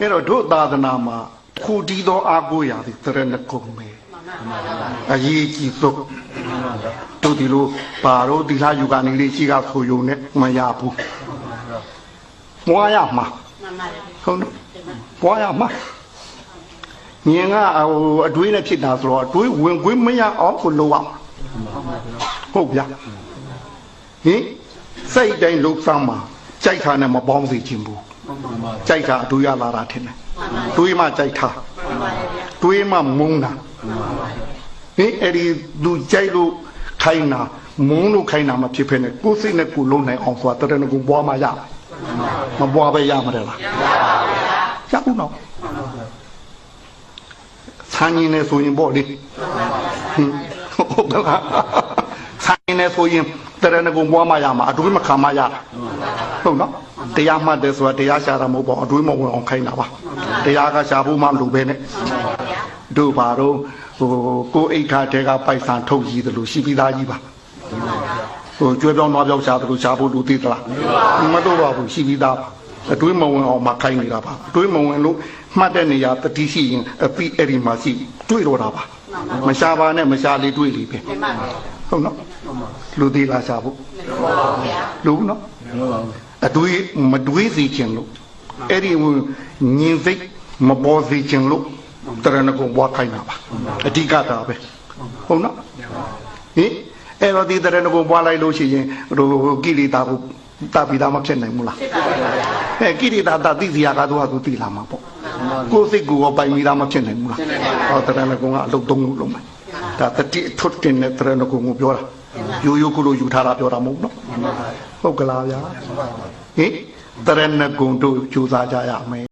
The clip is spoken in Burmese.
အဲ့တော့တို့သာသနာမှာခုတီးသောအာကိုရာသည်တရဏဂုံပဲအရေးကြီးဆုံးတို့ဒီလိုပါတော့ဒီလာယူကနေလေးရှိကဆိုယုံနဲ့မရဘူးမွားရမှာမှန်ပါတယ်ဟုတ်နော်မွားရမှာညင်ကဟိုအတွေးနဲ့ဖြစ်တာဆိုတော့အတွေးဝင်ခွင့်မရအောင်ကိုလိုအောင်ဟုတ်ဗျာဟင်စိတ်တိုင်းလှုပ်ရှားမှာကြိုက်တာနဲ့မပေါင်းစေခြင်းဘူး ကြိုက်တာအတွေးရလာတာထင်တယ်တွေးမှကြိုက်တာမှန်ပါတယ်ဗျာတွေးမှမုန်းတာဟင်အဲ့ဒီသူကြိုက်လို့ခိုင်းတာမုန်းလို့ခိုင်းတာမဖြစ်ဖ ೇನೆ ကိုယ်စိတ်နဲ့ကိုယ်လုံးနိုင်အောင်ဆိုတာတရဏဂုံပွားမှရမပွားပဲရမှာတယ်လားရဘူးနော်ဆန်းရင်လည်းဆိုရင်ပေါ့လေဟင်ဟုတ်ကလားဆန်းရင်လည်းဆိုရင်တရဏဂုံပွားမှရမှာအတွေးမခံမှရတာဟုတ်နော် တရားမှတ်တယ်ဆိုတာတရားရှာတာမဟုတ်ပါဘူးအတွေးမဝင်အောင်ခိုင်းတာပါတရားကရှာဖို့မှမလိုပဲနဲ့တို့ဘာတော့ဟိုကိုယ်အိတ်ခါတဲကပိုက်ဆံထုတ်ရည်တယ်လို့ရှိပြီးသားကြီးပါဟိုကျွဲပြောင်းသွားပြောင်းရှာတယ်လို့ရှာဖို့လူသိသလားမတော့ပါဘူးရှိပြီးသားပါအတွေးမဝင်အောင်မခိုင်းနေတာပါအတွေးမဝင်လို့မှတ်တဲ့နေရာတတိရှိရင်အပိအဲ့ဒီမှာရှိတွေးတော့တာပါမရှာပါနဲ့မရှာလေးတွေးလိပဲမှန်ပါတယ်ဟုတ်နော်လူသေးလားရှာဖို့လူနော် အတွေးမတွေးစီခြင်းလို့အဲ့ဒီညင်စိတ်မပေါ်စီခြင်းလို့တရဏဂုံဘွားခိုင်းတာပါအဓိကတာပဲဟုတ်နော်ဟင်အဲ့တော့ဒီတရဏဂုံဘွားလိုက်လို့ရှိရင်ဟိုကိလေသာကိုတပိတာမဖြစ်နိုင်ဘူးလားဖြစ်ပါတယ်ဗျာအဲကိလေသာတသိစီရကတော့သူသိလာမှာပေါ့ကိုယ်စိတ်ကိုယ်ပိုင်မိတာမဖြစ်နိုင်ဘူးလားဟောတရဏဂုံကအလုပ်သုံးလို့လုံးမယ်ဒါတတိအထွတ်တင်တဲ့တရဏဂုံကိုပြောတာ ရိုးရိုးကုလို့ယူထားတာပြောတာမဟုတ်နော်ဟုတ်ကလားဗျာဟင်တရဏဂုံတို့ကြိုးစားကြရမယ်